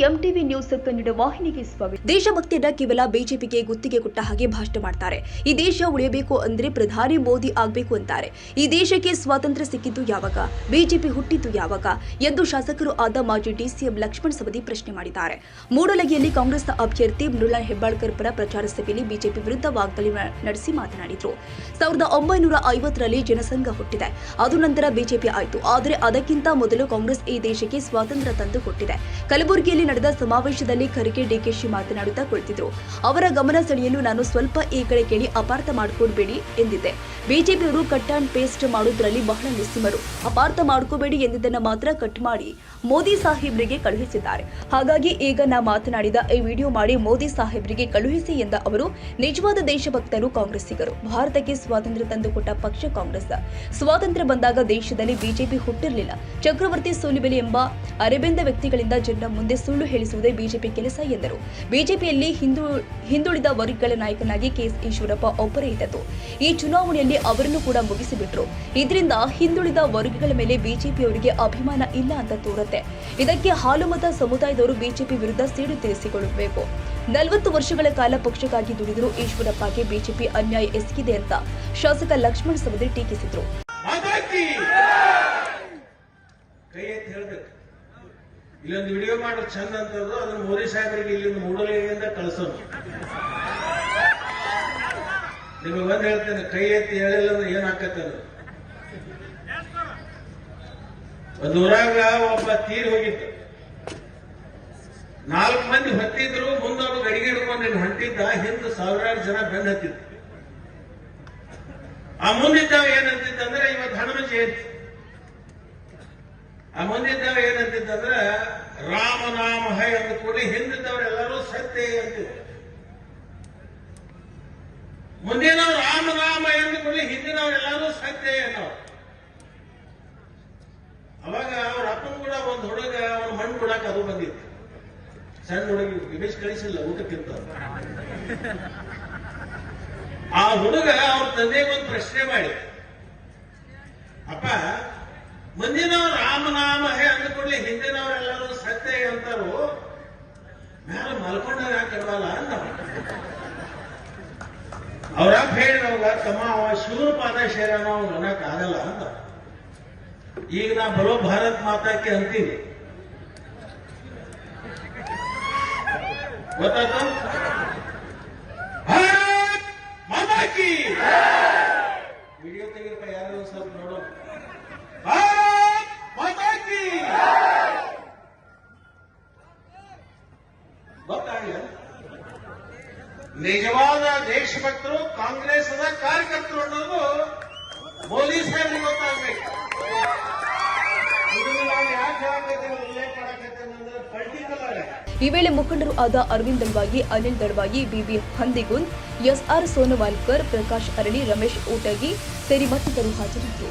News Kannada ವಾಹಿನಿಗೆ ಸ್ವಾಗತ. ದೇಶಭಕ್ತಿಯನ್ನ ಕೇವಲ ಬಿಜೆಪಿಗೆ ಗುತ್ತಿಗೆ ಕೊಟ್ಟ ಹಾಗೆ ಭಾಷಣ ಮಾಡ್ತಾರೆ. ಈ ದೇಶ ಉಳಿಯಬೇಕು ಅಂದ್ರೆ ಪ್ರಧಾನಿ ಮೋದಿ ಆಗ್ಬೇಕು ಅಂತಾರೆ. ಈ ದೇಶಕ್ಕೆ ಸ್ವಾತಂತ್ರ್ಯ ಸಿಕ್ಕಿದ್ದು ಯಾವಾಗ? ಬಿಜೆಪಿ ಹುಟ್ಟಿದ್ದು ಯಾವಾಗ? ಎಂದು ಶಾಸಕರು ಆದ ಮಾಜಿ ಡಿಸಿಎಂ ಲಕ್ಷ್ಮಣ್ ಸವದಿ ಪ್ರಶ್ನೆ ಮಾಡಿದ್ದಾರೆ. ಮೂಡಲಗಿಯಲ್ಲಿ ಕಾಂಗ್ರೆಸ್ ಅಭ್ಯರ್ಥಿ ಮೃಣಾಲ್ ಹೆಬ್ಬಾಳ್ಕರ್ ಪರ ಪ್ರಚಾರ ಸಭೆಯಲ್ಲಿ ಬಿಜೆಪಿ ವಿರುದ್ಧ ವಾಗ್ದಾಳಿ ನಡೆಸಿ ಮಾತನಾಡಿದರು. ಸಾವಿರದ ಒಂಬೈನೂರ ಐವತ್ತರಲ್ಲಿ ಜನಸಂಘ ಹುಟ್ಟಿದೆ. ಅದು ನಂತರ ಬಿಜೆಪಿ ಆಯಿತು. ಆದರೆ ಅದಕ್ಕಿಂತ ಮೊದಲು ಕಾಂಗ್ರೆಸ್ ಈ ದೇಶಕ್ಕೆ ಸ್ವಾತಂತ್ರ್ಯ ತಂದು ಕೊಟ್ಟಿದೆ. ಕಲಬುರಗಿಯಲ್ಲಿ ನಡೆದ ಸಮಾವೇಶದಲ್ಲಿ ಖರ್ಗೆ ಡಿಕೆಶಿ ಮಾತನಾಡುತ್ತಾ ಕುಳಿತಿದ್ರು. ಅವರ ಗಮನ ಸೆಳೆಯಲು ನಾನು ಸ್ವಲ್ಪ ಈ ಕಡೆ ಕೇಳಿ ಅಪಾರ್ಥ ಮಾಡ್ಕೊಡ್ಬೇಡಿ ಎಂದಿದ್ದೆ. ಬಿಜೆಪಿಯವರು ಕಟ್ ಅಂಡ್ ಪೇಸ್ಟ್ ಮಾಡೋದ್ರಲ್ಲಿ ಬಹಳ ನಿಸ್ಸಿಮರು ಅಪಾರ್ಥ ಮಾಡ್ಕೋಬೇಡಿ ಎಂದಿದ್ದನ್ನ ಮಾತ್ರ ಕಟ್ ಮಾಡಿ ಮೋದಿ ಸಾಹೇಬ್ರಿಗೆ ಕಳುಹಿಸಿದ್ದಾರೆ. ಹಾಗಾಗಿ ಈಗ ನಾ ಮಾತನಾಡಿದ ಈ ವಿಡಿಯೋ ಮಾಡಿ ಮೋದಿ ಸಾಹೇಬ್ರಿಗೆ ಕಳುಹಿಸಿ ಎಂದ ಅವರು, ನಿಜವಾದ ದೇಶಭಕ್ತರು ಕಾಂಗ್ರೆಸ್ಸಿಗರು. ಭಾರತಕ್ಕೆ ಸ್ವಾತಂತ್ರ್ಯ ತಂದುಕೊಟ್ಟ ಪಕ್ಷ ಕಾಂಗ್ರೆಸ್ ಸ್ವಾತಂತ್ರ್ಯ ಬಂದಾಗ ದೇಶದಲ್ಲಿ ಬಿಜೆಪಿ ಹುಟ್ಟಿರಲಿಲ್ಲ. ಚಕ್ರವರ್ತಿ ಸೋಲಿಬೆಲೆ ಎಂಬ ಅರೆಬೆಂದ ವ್ಯಕ್ತಿಗಳಿಂದ ಜನರ ಮುಂದೆ ಸುಳ್ಳು ಹೇಳಿಸುವುದೇ ಬಿಜೆಪಿ ಕೆಲಸ ಎಂದರು. ಬಿಜೆಪಿಯಲ್ಲಿ ಹಿಂದು, ಹಿಂದುಳಿದ ವರ್ಗಗಳ ನಾಯಕನಾಗಿ ಕೆಎಸ್ ಈಶ್ವರಪ್ಪ ಒಬ್ಬರೇ ಇದ್ದದ್ದು. ಈ ಚುನಾವಣೆಯಲ್ಲಿ ಅವರನ್ನು ಕೂಡ ಮುಗಿಸಿಬಿಟ್ರು. ಇದರಿಂದ ಹಿಂದುಳಿದ ವರ್ಗಗಳ ಮೇಲೆ ಬಿಜೆಪಿಯವರಿಗೆ ಅಭಿಮಾನ ಇಲ್ಲ ಅಂತ ತೋರುತ್ತೆ. ಇದಕ್ಕೆ ಹಾಲುಮತ ಸಮುದಾಯದವರು ಬಿಜೆಪಿ ವಿರುದ್ಧ ಸೇಡು ತೀರಿಸಿಕೊಳ್ಳಬೇಕು. ನಲವತ್ತು ವರ್ಷಗಳ ಕಾಲ ಪಕ್ಷಕ್ಕಾಗಿ ದುಡಿದರೂ ಈಶ್ವರಪ್ಪಗೆ ಬಿಜೆಪಿ ಅನ್ಯಾಯ ಎಸಗಿದೆ ಅಂತ ಶಾಸಕ ಲಕ್ಷ್ಮಣ್ ಸವದಿ ಟೀಕಿಸಿದ್ರು ಮಾತಾಡ್ತಿ ಕೈ ಎತ್ತಿ ಹೇಳ್ಬೇಕು ಇಲ್ಲೊಂದು ವಿಡಿಯೋ ಮಾಡೋ, ಚಂದ ಅಂತದ್ದು ಅದನ್ನ ಮೋದಿ ಸಾಹೇಬರಿಗೆ ಇಲ್ಲಿಂದ ಮೂಡಲಿಂದ ಕಳಿಸೋಣ ನಿಮಗೆ ಒಂದ್ ಹೇಳ್ತೇನೆ, ಕೈ ಎತ್ತಿ ಹೇಳಿಲ್ಲ ಅಂದ್ರೆ ಏನ್ ಅದು? ಒಂದ್ ಊರಾಗ ಒಬ್ಬ ತೀರಿ ಹೋಗಿತ್ತು. ನಾಲ್ಕು ಮಂದಿ ಹತ್ತಿದ್ರು ಮುಂದೊಬ್ಬ ಗಡಿಗೆ ಹಿಡ್ಕೊಂಡು ಹೊಂಟಿದ್ದ, ಹಿಂದೆ ಸಾವಿರಾರು ಜನ ಬೆನ್ ಹತ್ತಿದ್ರು. ಆ ಮುಂದಿದ್ದಾವ ಏನಂತಿದ್ದಂದ್ರೆ, ಇವತ್ತು ಹನುಮ ಜಯಂತಿ. ಆ ಮುಂದಿದ್ದಾವ ಏನಂತಿದ್ದಂದ್ರ ರಾಮನಾಮ ಹೈ ಅಂತ ಕೂಡ ಹಿಂದಿದ್ದವರೆಲ್ಲರೂ ಸತ್ಯ ಅಂತ ಮುಂದಿನವ್ರು ರಾಮನಾಮ ಎಂದು ಕೂಡಲೇ ಹಿಂದಿನವರೆಲ್ಲರೂ ಸತ್ಯ ಅನ್ನೋರು ಅವಾಗ ಅವ್ರ ಅಪ್ಪನ ಕೂಡ ಒಂದು ಹುಡುಗ ಅವ್ರ ಮಣ್ಣು ಕೊಡಕ್ಕೆ ಅದು ಬಂದಿತ್ತು. ಸಣ್ಣ ಹುಡುಗಿ ಇಮೇಜ್ ಕಳಿಸಿಲ್ಲ ಊಟಕ್ಕಿಂತ. ಆ ಹುಡುಗ ಅವ್ರ ತಂದೆಗೆ ಒಂದು ಪ್ರಶ್ನೆ ಮಾಡಿ. ಅಪ್ಪ, ಮುಂದಿನವ್ರು ರಾಮನಾಮ ಹೇ ಅಂದ್ಕೊಳ್ಳಿ ಕೂಡಲೇ ಹಿಂದಿನವರೆಲ್ಲರೂ ಸತ್ಯ ಅಂತಾರು ಮ್ಯಾಲ ಮಲ್ಕೊಂಡಾಗ ಯಾಕಲ್ವಲ್ಲ ಅಂದ ಅವ್ರ ಅಪ್ಪ ಹೇಳಿದವಾಗ ತಮ್ಮ ಅವ ಶಿವನ ಪಾದ ಶೇರನ ಅವ್ನು ಅನ್ನಕ್ ಆಗಲ್ಲ ಅಂದ ಈಗ ನಾ ಬರೋ ಭಾರತ್ ಮಾತಾಕ್ಕೆ ಅಂತೀನಿ ಗೊತ್ತಾಯ್ತು ಭಾರತ್ ಮಾತಾ ಕಿ ವಿಡಿಯೋ ತೆಗಿರಪ್ಪ ಯಾರು ಒಂದ್ ಸ್ವಲ್ಪ ನೋಡೋ ಭಾರತ್ ಮಾತಾ ಕಿ ಗೊತ್ತಾಗಿಲ್ಲ ನಿಜವಾದ ದೇಶಭಕ್ತರು, ಕಾಂಗ್ರೆಸ್ನ ಕಾರ್ಯಕರ್ತರು ಅನ್ನೋದು ಮೋದಿ ಸಾಹೇಬ್ರಿಗೆ ಗೊತ್ತಾಗಬೇಕು. ಈ ವೇಳೆ ಮುಖಂಡರು ಆದ ಅರವಿಂದ್ ದಳ್ವಾಗಿ ಅನಿಲ್ ದಳ್ವಾಗಿ ಬಿಬಿ ಹಂದಿಗುಂದ್, ಎಸ್ಆರ್ ಸೋನವಾಲ್ಕರ್, ಪ್ರಕಾಶ್ ಅರಳಿ, ರಮೇಶ್ ಊಟಗಿ ಸೇರಿ ಮತ್ತಿತರರು ಹಾಜರಿದ್ದರು.